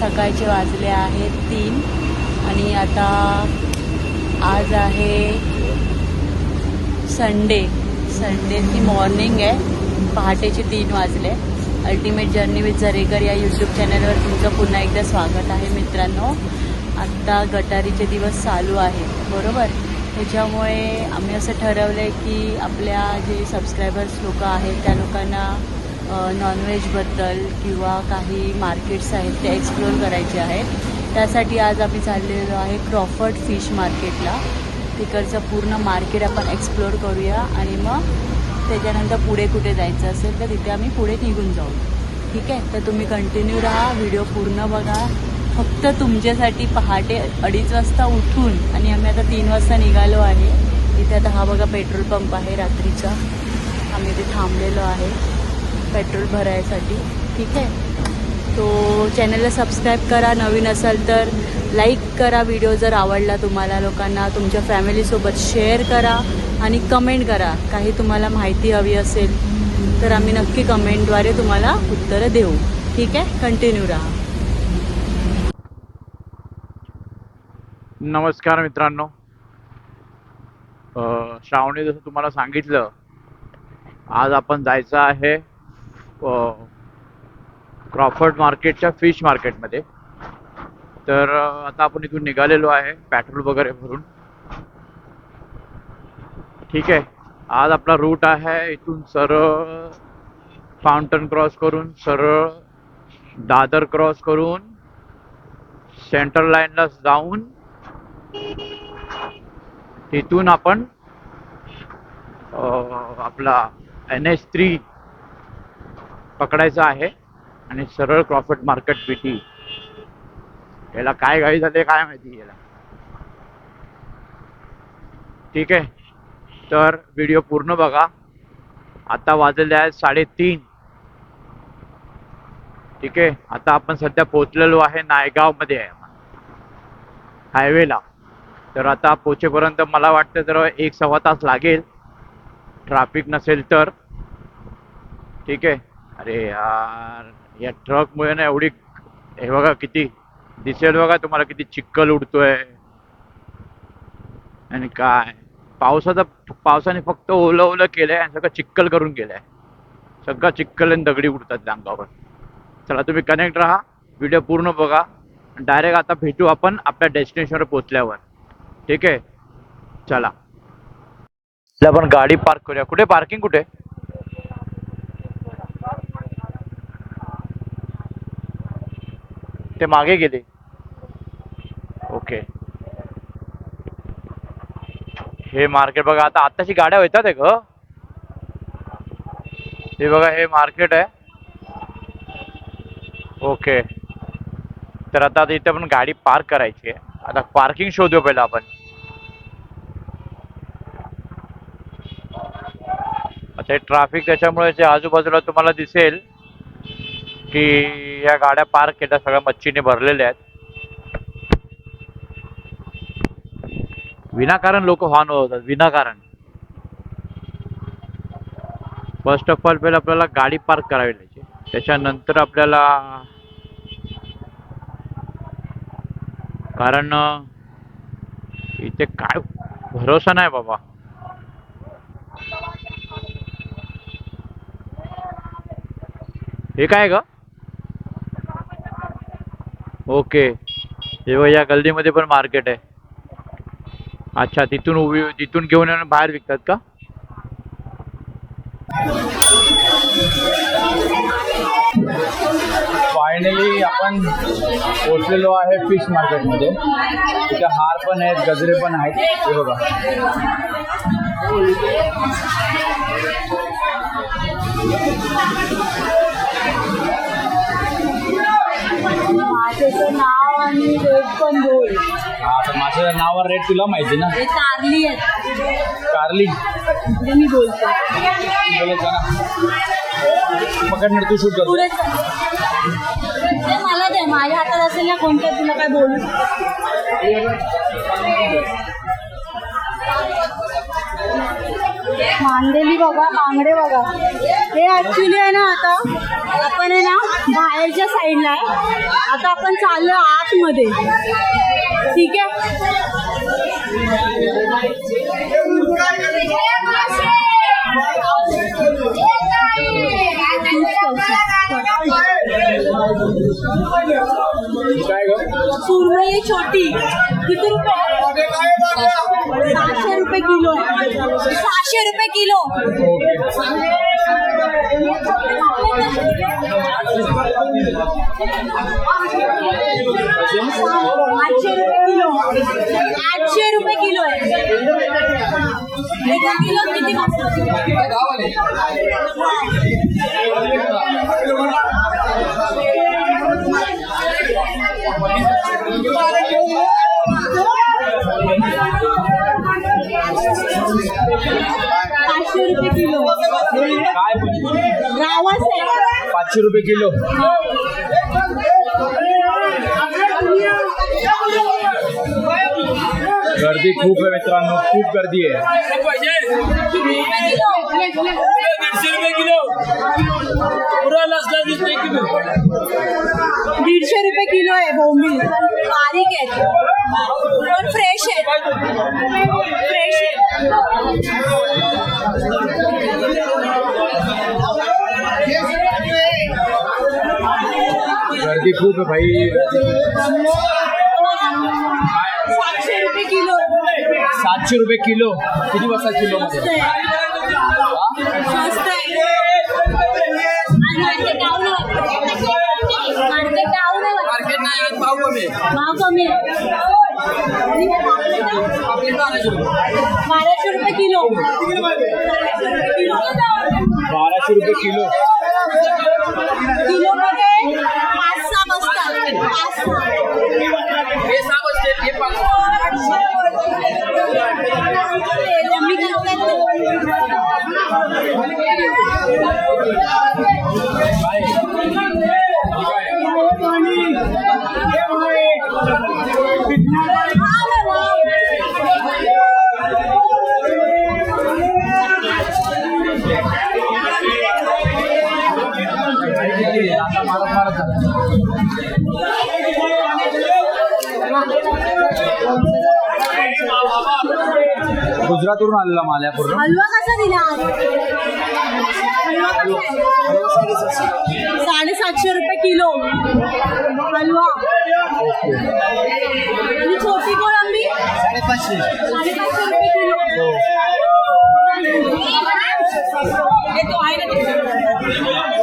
सकाळचे वाजले आहेत तीन. आणि आता आज आहे संडे संडेची मॉर्निंग आहे. पहाटेचे तीन वाजले. अल्टिमेट जर्नी विथ झरेकर या यूट्यूब चॅनलवर तुमचं पुन्हा एकदा स्वागत आहे मित्रांनो. आत्ता गटारीचे दिवस चालू आहेत बरोबर? त्याच्यामुळे आम्ही असं ठरवलं आहे की आपल्या जे सबस्क्रायबर्स लोकं आहेत त्या लोकांना नॉनव्हेजबद्दल किंवा काही मार्केट्स आहेत ते एक्सप्लोर करायचे आहेत. त्यासाठी आज आम्ही चाललेलो आहे क्रॉफर्ड फिश मार्केटला तिकडचं पूर्ण मार्केट आपण एक्सप्लोर करूया आणि मग त्याच्यानंतर पुढे कुठे जायचं असेल तर तिथे आम्ही पुढे निघून जाऊ. ठीक आहे? तर तुम्ही कंटिन्यू राहा व्हिडिओ पूर्ण बघा. फक्त तुमच्यासाठी पहाटे अडीच वाजता उठून आणि आम्ही आता तीन वाजता निघालो आहे. इथे आता हा बघा पेट्रोल पंप आहे रात्रीचा. आम्ही इथे थांबलेलो आहे. पेट्रोल भरायसाठी ठीक आहे? तो चॅनलला सबस्क्राईब करा नवीन असाल तर लाईक करा व्हिडिओ जर आवडला तुम्हाला लोकांना तुमच्या फॅमिलीसोबत शेअर करा आणि कमेंट करा. काही तुम्हाला माहिती हवी असेल तर आम्ही नक्की कमेंटद्वारे तुम्हाला उत्तरं देऊ. ठीक आहे? कंटिन्यू राहा. नमस्कार मित्रांनो. श्रावणी जसं तुम्हाला सांगितलं आज आपण जायचं आहे क्रॉफर्ड मार्केटच्या फिश मार्केटमध्ये. तर आता आपण इथून निघालेलो आहे पेट्रोल वगैरे भरून. ठीक आहे. आज आपला रूट आहे इथून सरळ फाउंटन क्रॉस करून सरळ दादर क्रॉस करून सेंट्रल लाईनला जाऊन तिथून आपण आपला एन एच थ्री पकडायचा आहे आणि सरळ क्रॉफर्ड मार्केट पीटी याला काय घाई झाले काय माहिती याला. ठीक आहे. तर व्हिडिओ पूर्ण बघा. आता वाजलेले आहेत साडेतीन. ठीक आहे. आता आपण सध्या पोहोचलेलो आहे नायगावमध्ये. आहे हायवेला. तर आता पोचेपर्यंत मला वाटतं तर एक सव्वा तास लागेल. ट्रॅफिक नसेल तर. ठीक आहे. अरे यार या ट्रकमुळे ना एवढी हे बघा किती दिसेल बघा तुम्हाला किती चिक्कल उडतोय. आणि काय पावसाचा पावसाने फक्त ओलं ओलं केलंय आणि सगळं चिक्कल करून केलंय. सगळं चिक्कल आणि दगडी उडतात अंगावर. चला तुम्ही कनेक्ट राहा व्हिडिओ पूर्ण बघा. डायरेक्ट आता भेटू आपण आपल्या डेस्टिनेशनवर पोहोचल्यावर. ठीक आहे? चला. आपण गाडी पार्क करूया. कुठे? पार्किंग कुठे? ते मागे गेले. ओके. हे मार्केट बघा आता आत्ताची गाड्या येतात आहे ग. हे बघा हे मार्केट आहे. ओके. तर आता इथे आपण गाडी पार्क करायची आहे. आता पार्किंग शोधू पहिला आपण. आता हे ट्रॅफिक त्याच्यामुळे जे आजूबाजूला तुम्हाला दिसेल की या गाड्या पार्क केल्या सगळ्या मच्छीने भरलेल्या आहेत. विनाकारण लोक हॉर्न होतात विनाकारण. फर्स्ट ऑफ ऑल पहिले आपल्याला गाडी पार्क करावी लागते त्याच्यानंतर आपल्याला कारण इथे काय भरोसा नाही बाबा. हे काय ग? ओके. तेव्हा या गल्लीमध्ये पण मार्केट आहे. अच्छा तिथून उभी तिथून घेऊन येऊन बाहेर विकतात का? फायनली आपण पोचलेलो आहे फिश मार्केटमध्ये तिथे हार पण आहेत गजरे पण आहेत. हे बघा. माझ्याचं नाव आणि रेट पण बोल हा तर माशाच्या नावावर रेट तुला माहिती ना? हे कारली आहेत. कारली? मी बोलतो. बोलत जा ना? पकडणार तू शूट करतो. पुढे चल. ते मला दे माझ्या हातात असेल ना कोणतं तुला काय बोलू? मांदेली बघा बांगडे बघा हे ऍक्च्युली आहे ना आता आपण आहे ना बाहेरच्या साईडला आहे. आता आपण चाललो आतमध्ये. ठीक आहे? सुरमई छोटी. किती रुपये? सहाशे रुपये किलो आहे सहाशे रुपये किलो ओके आठशे रुपये किलो आठशे रुपये किलो आहे एका किलो किती पाचशे रुपये किलो. काय रावस आहे. पाचशे रुपये किलो. गर्दी खूप आहे मित्रांनो खूप गर्दी आहे. दीडशे रुपये किलो पुरा लसला वीस किलो दीडशे रुपये किलो आहे. बोंबील बारीक आहेत गर्दी खूप भाई. सातशे रुपये किलो. सातशे रुपये किलो. किती वाजता किलो मध्ये? मार्केट नाही आज भाव कमी. भाव कमी बाराशे रुपये बाराशे रुपये किलो. बाराशे रुपये किलो. किलो मध्ये पाच सहा बसतात. पाच सहा. हे सहा बसते हे पाच गुजरातवरून आलेला माल आहे पूर्ण. हलवा कसा दिला? साडेसातशे रुपये किलो. हलवा. आणि छोटी कोळंबी? साडेपाचशे. रुपये किलो. हे. तो आहे ना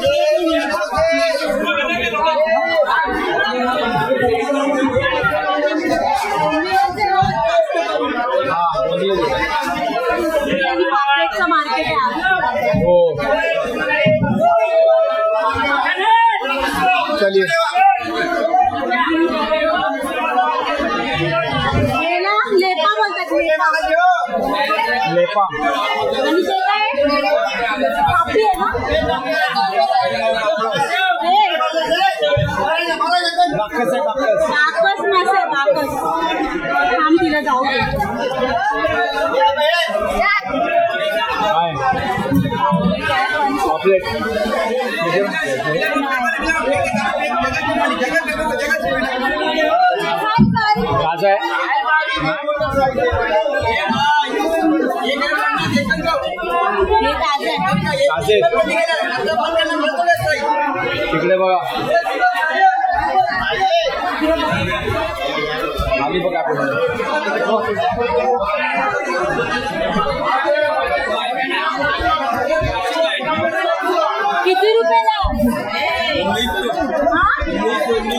बाकस मासे बाकस थांब तिला जाऊ दे तिकडे बघा आम्ही बघा आपण किती रुपयाला हा?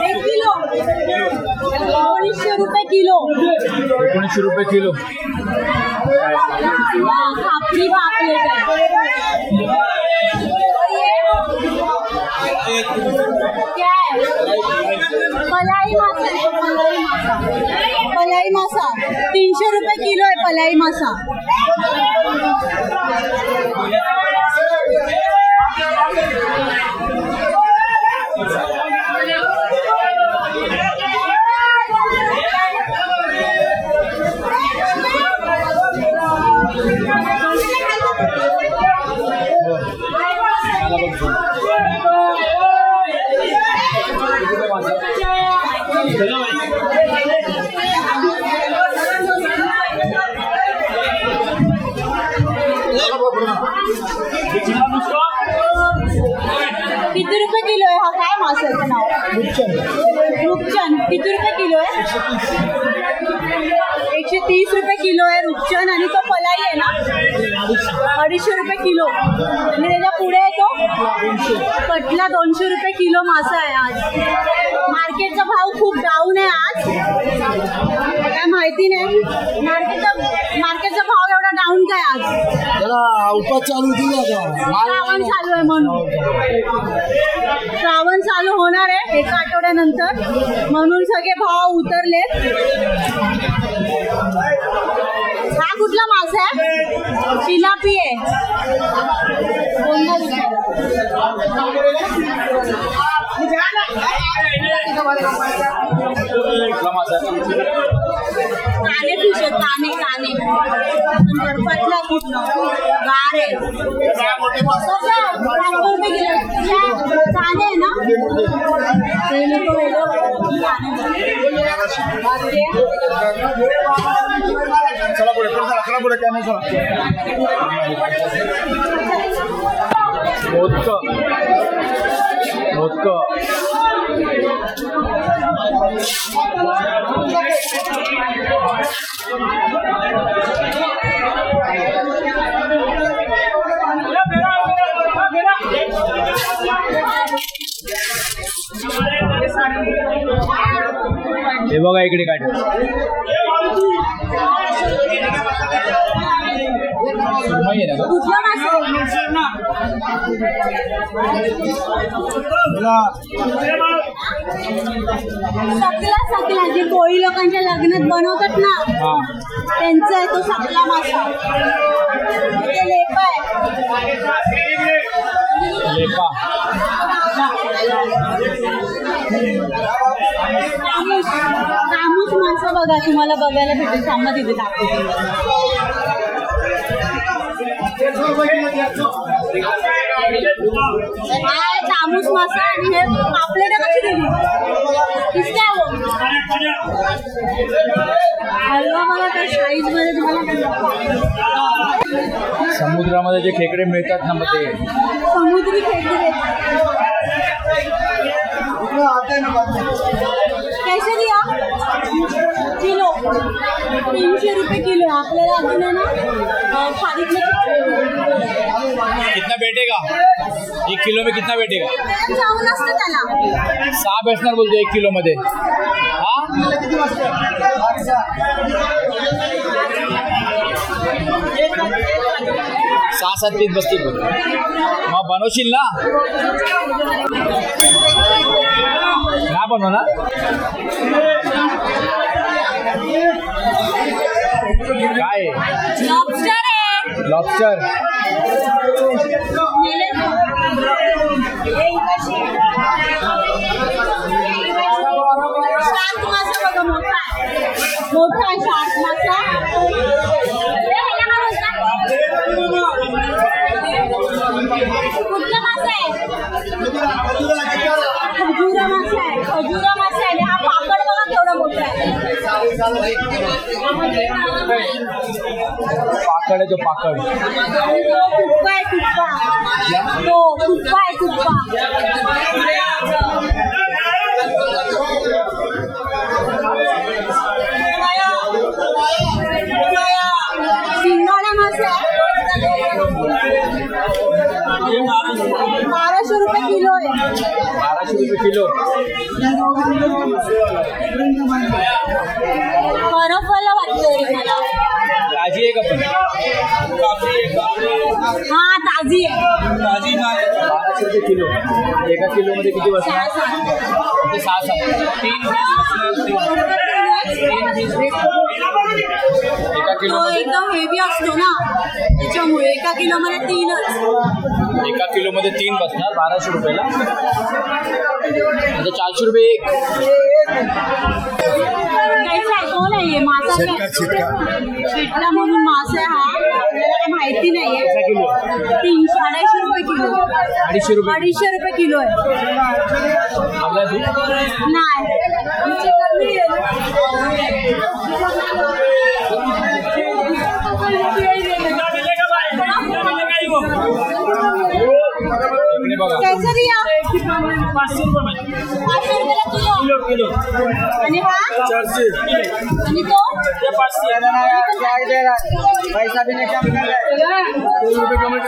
एक किलो. एकोणीसशे रुपये किलो. एकोणीसशे रुपये किलो. वा, खापरी पापलेट आहे पलाई मासा आहे, मासा पलाई मासा. तीनशे रुपये किलो आहे पलाई मासा मला बघ घेऊन. कुठे मासा? किती रुपये किलो आहे. हा काय माशाचं नाव? रुपचन किती रुपये किलो आहे? एकशे तीस रुपये किलो आहे रुपचन आणि तो पलाई आहे ना? अडीचशे रुपये किलो. आणि त्याच्या पुढे येतो तो? कटला दोनशे रुपये किलो मासा आहे आज. मार्केटचा भाव खूप डाऊन आहे आज. काय माहिती नाही. मार्केटचा मार्केटचा भाव काय आज? त्याला उपास चालू आता. श्रावण चालू आहे म्हणून. श्रावण चालू होणार आहे एका आठवड्यानंतर. म्हणून सगळे भाव उतरलेत हा कुठला मासा आहे? चिलापी आहे. काने आहेत काने काने बर्फातला कुठलं गार आहे? शंभर रुपये किलो. काने आहे ना ते वेगळं. काने. चला पुढे पुढे चला चला पुढे कॅमेरा मोदक मोदक हे बघा इकडे काय सुरमई आहे ना गं? कुठला मासा सकला सकला जे कोळी लोकांच्या लग्नात बनवतात ना हा. त्यांचा आहे तो सकला मासा. ते लेपा आहे. लेपा. तामूस तामूस मासा बघा तुम्हाला बघायला भेटेल. थांबा तिथे दाखवते. हा तामूस मासा आणि हे पापलेट कशी दिली? हलवा बघा त्या साईजमध्ये तुम्हाला समुद्रामध्ये जे खेकडे मिळतात ना मग ते. समुद्री खेकडे. आपल्याला अजून आहे ना सांगितलं कितना बैठेगा? एक किलो में कितना बैठेगा? की जाऊन असतं त्याला. सहा बसणार बोलतो एक किलो मध्ये. हा? सहा सात तीन बसतील मग बनवशील ना? नाही बनवणार? काय लॉबस्टर आहे लॉबस्टर नेले हे इकडची. शार्क मासा बघा मोठा आहे मोठा आहे शार्क मासा पाकड आहे तो पाकड. आहे आहे बाराशे रुपये किलो आहे. बाराशे रुपये किलो. हा ताजी आहे बाराशे रुपये किलो। एका किलो मध्ये किती बसणार सहा सात. ते सहा सात तीन एका किलो तो एकदम हेवी असतो ना। त्याच्यामुळे एका किलो मध्ये तीनच। एका किलो मध्ये तीन बसणार बाराशे रुपयाला. म्हणजे चारशे रुपये एक. कैसा हे? मासा शेतका म्हणून मासा हा. आपल्याला काही माहिती नाहीये. कसा किलो. तीनशे अडीचशे रुपये किलो. अडीचशे रुपये. अडीचशे रुपये किलो आहे. आपला दूध? नाही. कमी किलो आणि हा? चारशे आणि तो? पैसा भी नाही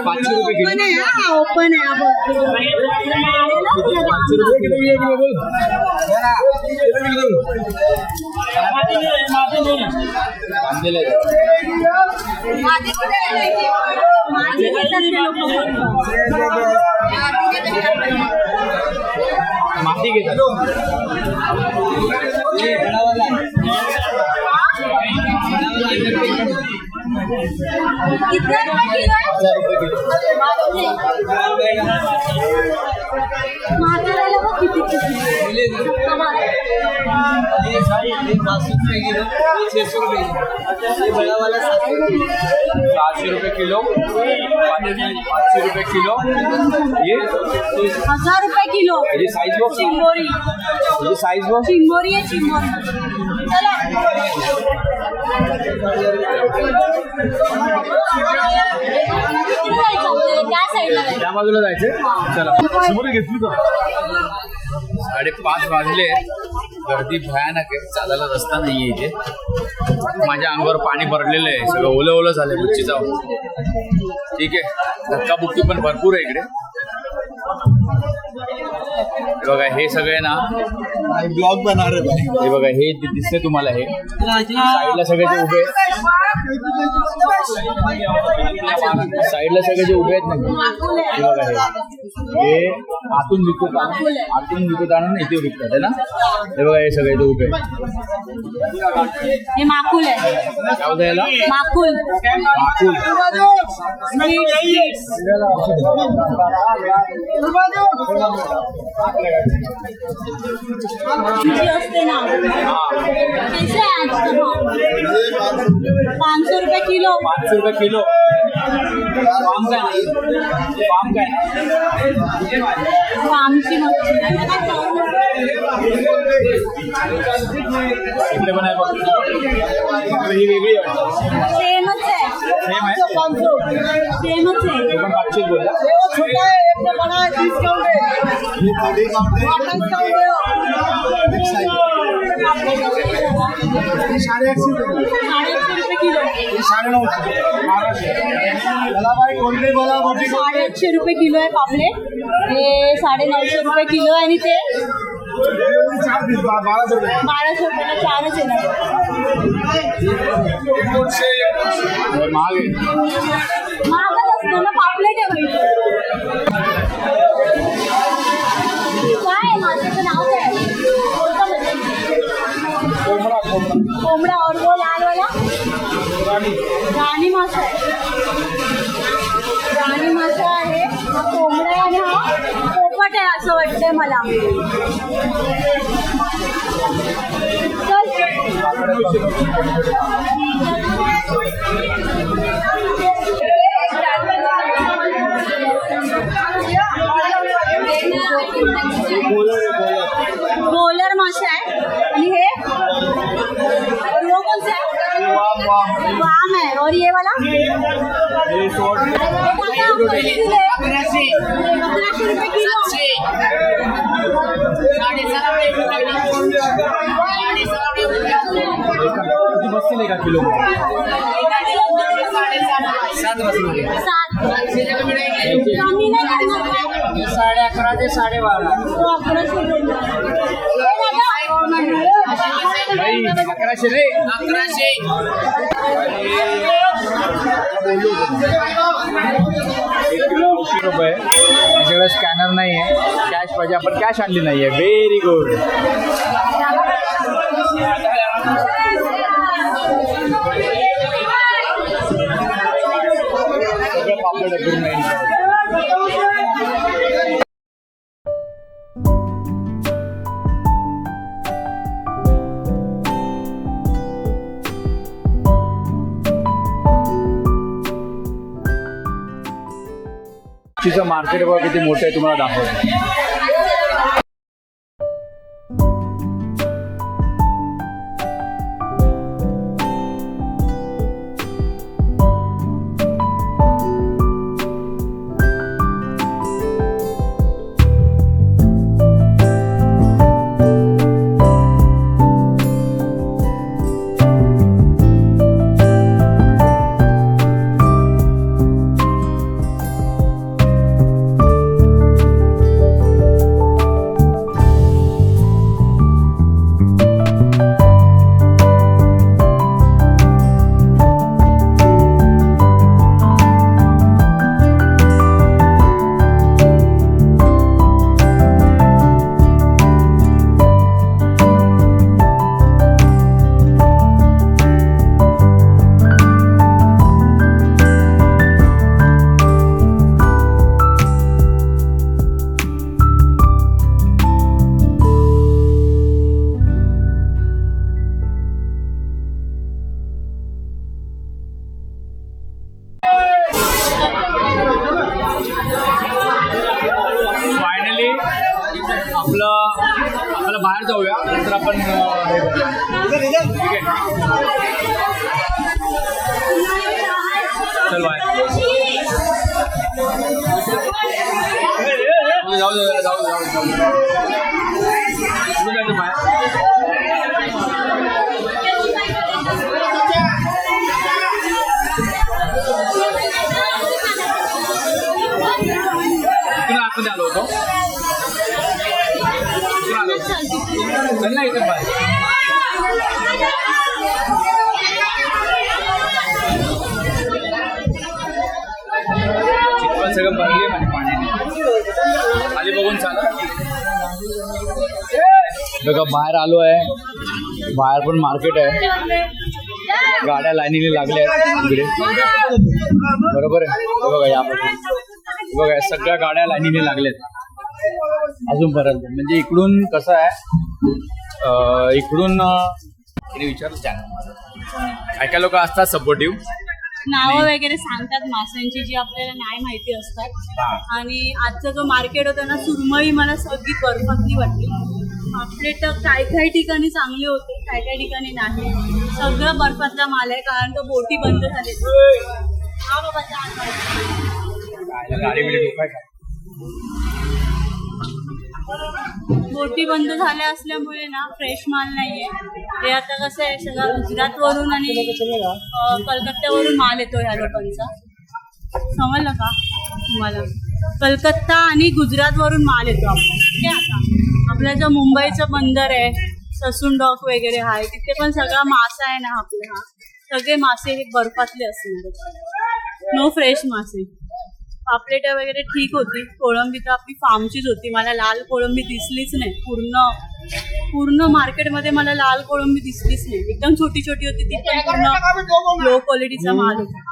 पाचशे रुपये ओपन आहे हा ओपन आहे हा बघ. पाचशे रुपये किलो ये किलो बोल. माझी माझी घेतात ते लोकं. माती घेतात कितना रुपये किलो आहे हजार रुपये किलो म्हाताऱ्याला बघ किती किती सातशे रुपये किलो पाचशे रुपये किलो ये हजार रुपये किलो याची साईज बघ चिंबोरी याची साईज बघ चिंबोरी आहे चिंबोरी चला तिकडे जायचं आपल्याला, त्या बाजूला जायचं चला. समोर घेतली का साडेपाच वाजले. गर्दी भयानक आहे. चालायला रस्ता नाहीये इथे. माझ्या अंगावर पाणी भरलेलं आहे. सगळं ओलं ओलं झालंय मच्छी जाऊन ठीक आहे. धक्काबुक्की पण भरपूर आहे इकडे. बघा हे सगळे ना ब्लॉग बना रहे भाई हे बघा हे दिसते तुम्हाला हे. साईडला सगळे जे उभे आहेत. साईडला सगळे जे उभे आहेत ना हे बघा हे. हे आतून विकत आणून आतून विकत आणून इथे विकतात है ना? हे बघा हे सगळे जे उभे. हे माकुल आहे. काय होतं याला? माकुल. माकुल. जी असते ना कैसे आहे आज का भाव पाच सौ रुपये किलो पाचशे रुपये किलो पाम काय पाम काय आमची मच्छी इकडे पण आहे बघ इकडे ही वेगळी आहे वाटतं. सेमच आहे Same आहे? सेमच आहे ते पण पाचशेच बोलला ये बॉडी काउंट है साढ़े आठशे रुपये साडेआठशे रुपये किलो साढ़े नऊशे मला भाई कोणते बोला बॉडी साडेआठशे रुपये किलो आहे पापलेट हे साडे नऊशे रुपये किलो आहे आणि ते चार पीस बाराशे रुपयाला चारच येणार महाग आहे महागच असतो ना पापलेट आहे काय नाव काय कोंबडा और वो लाल वाला राणी मासा आहे राणी मासा आहे हा कोंबडा आहे आणि हा. पोपट आहे असं वाटतंय मला रोलर मासा आहे आणि हे। और वो कौन सा है? वाम है। और ये वाला? किती बसतील एका किलो सात बसतील सात कमी नाही करणार का? साडे अकरा ते साडे बारा तो अकराशे रुपये. नाही अकराशे रे अकराशे रुपये माझ्याकडे स्कॅनर नाही आहे कॅश पाहिजे आपण कॅश आणली नाही आहे व्हेरी गुड तिचं मार्केट बघा किती मोठं आहे तुम्हाला दाखवतो आपलं आपल्याला बाहेर जाऊया. नंतर आपण ठीक आहे चल बाय. जाऊ दे जाऊ दे जाऊ दे जाऊ दे. बाहेर आतमध्ये आलो होतो. सगळं भरले म्हणजे पाण्याने खाली बघून चाला बघा बाहेर आलो आहे बाहेर पण मार्केट आहे गाड्या लाईनीने लागल्या आहेत इकडे बरोबर आहे बघा यामध्ये बघा सगळ्या गाड्या लाईनीने लागल्यात. अजूनपर्यंत म्हणजे इकडून कसं आहे इकडून विचारलं चॅनल काय काय लोक असतात सपोर्टिव्ह नावं वगैरे सांगतात माशांची जी आपल्याला नाही माहिती असतात. आणि आजचा जो मार्केट होता ना सुरमई मला सगळी परफेक्टली वाटली. आपले तर काय काय ठिकाणी चांगले होते काय काय ठिकाणी नाही. सगळं बर्फातला माल आहे कारण तो बोटी बंद झाले हा बाबा. गाडी बोटी बंद झाल्या असल्यामुळे ना फ्रेश माल नाहीये. ते आता कसं आहे सगळं गुजरातवरून आणि कलकत्त्यावरून माल येतो ह्या लोकांचा. समजलं का तुम्हाला? कलकत्ता आणि गुजरात वरून माल येतो आपण आता. आपला जो मुंबईचं बंदर आहे ससून डॉक वगैरे आहे तिथे पण सगळा मासा आहे ना आपला. हा सगळे मासे हे बर्फातले असणार. नो फ्रेश मासे. पापलेटा वगैरे ठीक होती. कोळंबी तर आपली फार्मचीच होती. मला लाल कोळंबी दिसलीच नाही. पूर्ण पूर्ण मार्केटमध्ये मला लाल कोळंबी दिसलीच नाही. एकदम छोटी छोटी होती. ती पण पूर्ण लो क्वालिटीचा माल होता.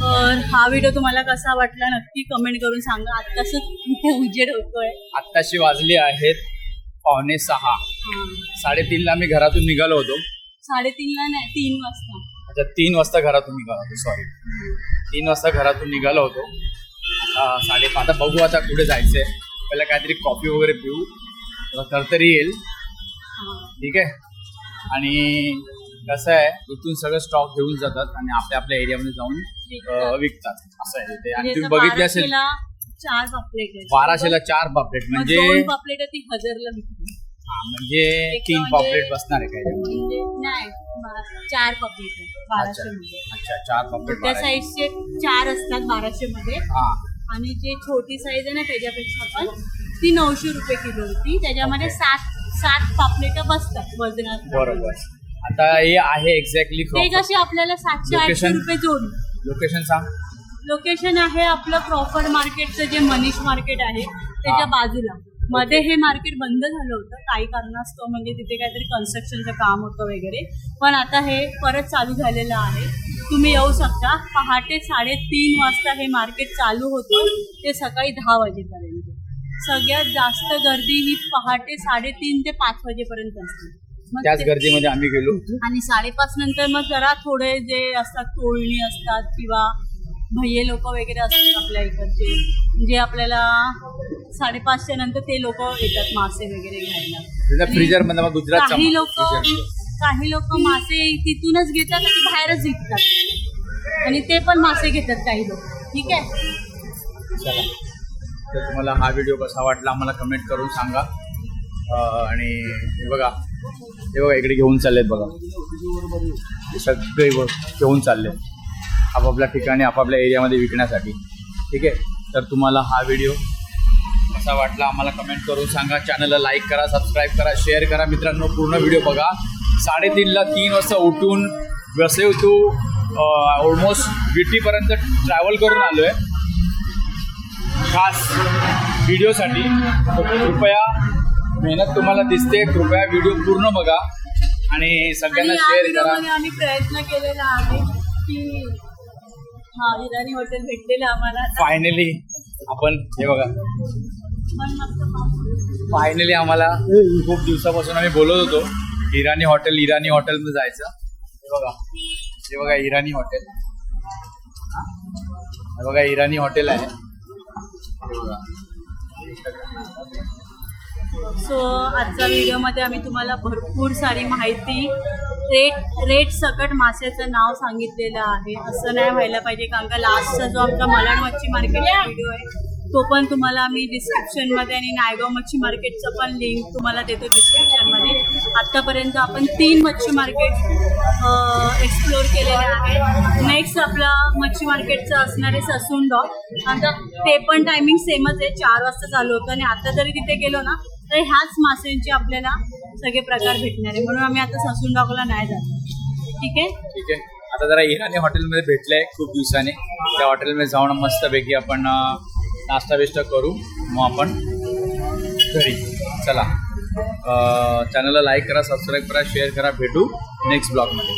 तर हा व्हिडिओ तुम्हाला कसा वाटला नक्की कमेंट करून सांगा. आत्ताच इथे उजेड होतोय? आत्ताशी वाजले आहेत पावणे सहा. हा. साडेतीनला मी घरातून निघालो होतो. साडेतीनला नाही तीन वाजता. अच्छा तीन वाजता घरातून निघालो होतो. सॉरी तीन वाजता घरातून निघालो होतो. अं, साडे आता बघू आता कुठे जायचंय. पहिला काहीतरी कॉफी वगैरे पिऊ. तर तरी येईल. ठीक आहे? आणि कसं आहे इथून सगळं स्टॉक घेऊन जातात आणि आपल्या आपल्या एरियामध्ये जाऊन विकतात. असं आहे ते. आणि म्हणजे तुम्ही बघितले असेल बाराशेला चार पापलेट. बाराशेला चार पापलेट म्हणजे पापलेट ती हजारला म्हणजे तीन म्हणजे- पापलेट बसणार आहे काय म्हणजे बा- चार आहेत बाराशे मध्ये. अच्छा चार पापलेट त्या बारा. साईजचे चार असतात बाराशे मध्ये. हा. आणि जे छोटी साईज आहे ना त्याच्यापेक्षा पण ती नऊशे रुपये किलो होती. त्याच्यामध्ये सात सात पापलेट बसतात वजनात. बरोबर. आता हे आहे एक्झॅक्टली ते कसे आपल्याला सातशे आठशे Location? रुपये जोड. लोकेशन सांग. लोकेशन आहे आपलं प्रॉपर मार्केटचं जे मनीष मार्केट आहे त्याच्या हा. बाजूला. मध्ये हे मार्केट बंद झालं होतं. काही कारणास्तव म्हणजे तिथे काहीतरी कन्स्ट्रक्शनचं काम होतं वगैरे. पण आता हे परत चालू झालेलं आहे. तुम्ही येऊ शकता. पहाटे साडेतीन वाजता हे मार्केट चालू होतं. ते सकाळी दहा वाजेपर्यंत. सगळ्यात जास्त गर्दी ही पहाटे साडेतीन ते पाच वाजेपर्यंत असते. त्याच गर्दीमध्ये आम्ही गेलो आणि साडेपाच नंतर मग जरा थोडे जे असतात तोळणी असतात किंवा भैये लोक वगैरे असतात आपल्या इकडचे. जे आपल्याला साडेपाचच्या नंतर ते लोक येतात मासे वगैरे घ्यायला. फ्रीजर काही. लोक. काही लोक मासे तिथूनच घेतात आणि बाहेरच विकतात. आणि ते पण मासे घेतात काही लोक. ठीक आहे? चला. तर तुम्हाला हा व्हिडिओ कसा वाटला आम्हाला कमेंट करून सांगा. आणि हे बघा. हे बघा इकडे घेऊन चाललेत बघा. सगळे घेऊन चालले आपापल्या ठिकाणी आपापल्या एरियामध्ये विकण्यासाठी. ठीक आहे? तर तुम्हाला हा व्हिडिओ कसा वाटला आम्हाला कमेंट करून सांगा. चॅनलला लाईक करा सबस्क्राईब करा शेअर करा. मित्रांनो पूर्ण व्हिडिओ बघा. साडेतीनला तीन वाजता उठून वसई टू ऑलमोस्ट विटीपर्यंत ट्रॅव्हल करून आलो आहे खास व्हिडिओसाठी कृपया मेहनत तुम्हाला दिसते. कृपया व्हिडिओ पूर्ण बघा. आणि सगळ्यांना शेअर करा. आम्ही प्रयत्न केलेला आहे की हॉटेल भेटलेलं आम्हाला. फायनली आपण हे बघा. फायनली आम्हाला खूप दिवसापासून आम्ही बोलत होतो इराणी हॉटेल इराणी हॉटेलमध्ये जायचं. हे बघा. हे बघा इराणी हॉटेल हा? हे बघा इराणी हॉटेल आहे. हे बघा. सो आजच्या व्हिडिओमध्ये आम्ही तुम्हाला भरपूर सारी माहिती रेट रेट सकट माशाचं नाव सांगितलेलं आहे. असं नाही व्हायला पाहिजे कारण का लास्टचा जो आमचा मलाड मच्छी मार्केटचा व्हिडिओ आहे तो पण तुम्हाला आम्ही डिस्क्रिप्शनमध्ये आणि नायगाव मच्छी मार्केटचं पण लिंक तुम्हाला देतो डिस्क्रिप्शनमध्ये आत्तापर्यंत आपण तीन मच्छी मार्केट एक्सप्लोर केलेले आहे नेक्स्ट आपला मच्छी मार्केटचं असणार आहे ससून डॉग आता ते पण टायमिंग सेमच आहे चार वाजता चालू होतं आणि आता जरी तिथे गेलो ना तर ह्याच माशांचे आपल्याला सगळे प्रकार भेटणार आहे. म्हणून आम्ही आता ससून डॉगला नाही जात. ठीक आहे? ठीक आहे. आता जरा इराणी हॉटेलमध्ये भेटलंय खूप दिवसाने. त्या हॉटेलमध्ये जाऊन मस्तपैकी आपण नाश्ता बिस्टा करू. मग आपण घरी. चला. चॅनलला लाईक करा सबस्क्राईब करा शेअर करा. भेटू नेक्स्ट ब्लॉगमध्ये